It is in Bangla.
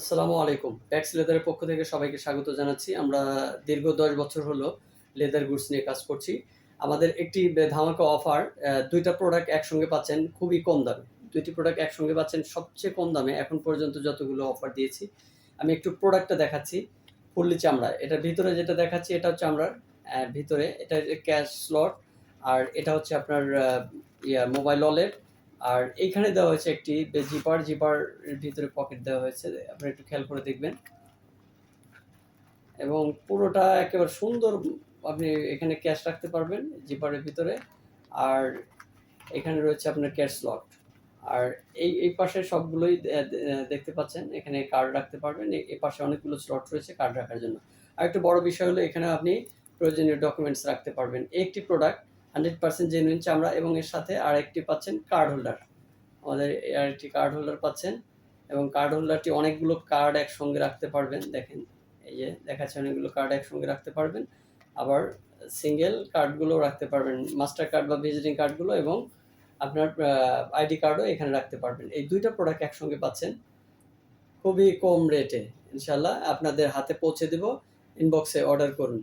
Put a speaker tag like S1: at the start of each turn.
S1: আসসালামু আলাইকুম। প্যাক্স লেদারের পক্ষ থেকে সবাইকে স্বাগত জানাচ্ছি। আমরা দীর্ঘ দশ বছর হলো লেদার গুডস নিয়ে কাজ করছি। আমাদের একটি ধামাকা অফার দুইটা প্রোডাক্ট একসঙ্গে পাচ্ছেন, খুবই কম দামে। দুইটি প্রোডাক্ট একসঙ্গে পাচ্ছেন, সবচেয়ে কম দামে এখন পর্যন্ত যতগুলো অফার দিয়েছি। আমি একটু প্রোডাক্টটা দেখাচ্ছি, ফুললি চামড়া। এটার ভিতরে যেটা দেখাচ্ছি, এটা হচ্ছে আমরা ভিতরে। এটা ক্যাশ স্লট আর এটা হচ্ছে আপনার ইয়া মোবাইল ওয়ালেট আর এইখানে দেওয়া হয়েছে একটি জিপার জিপার ভিতরে পকেট দেওয়া হয়েছে, আপনারা একটু খেয়াল করে দেখবেন। এবং পুরোটা একেবারে সুন্দর, আপনি এখানে ক্যাশ রাখতে পারবেন জিপারের ভিতরে। আর এখানে রয়েছে আপনার ক্যাশ স্লট আর এই এই পাশে সবগুলোই দেখতে পাচ্ছেন, এখানে কার্ড রাখতে পারবেন। এই পাশে অনেকগুলো স্লট রয়েছে কার্ড রাখার জন্য। আর একটু বড় বিষয় হলো, এখানে আপনি প্রয়োজনীয় ডকুমেন্টস রাখতে পারবেন। একটি প্রোডাক্ট হান্ড্রেড পার্সেন্ট জেনুইন চামড়া এবং এর সাথে আর একটি পাচ্ছেন কার্ড হোল্ডার আমাদের আর একটি কার্ড হোল্ডার পাচ্ছেন এবং কার্ড হোল্ডারটি অনেকগুলো কার্ড একসঙ্গে রাখতে পারবেন। দেখেন, এই যে দেখাচ্ছে অনেকগুলো কার্ড একসঙ্গে রাখতে পারবেন। আবার সিঙ্গেল কার্ডগুলো রাখতে পারবেন মাস্টার কার্ড বা ভিজিটিং কার্ডগুলো এবং আপনার আইডি কার্ডও এখানে রাখতে পারবেন। এই দুইটা প্রোডাক্ট একসঙ্গে পাচ্ছেন খুবই কম রেটে ইনশাল্লাহ আপনাদের হাতে পৌঁছে দেব। ইনবক্সে অর্ডার করুন।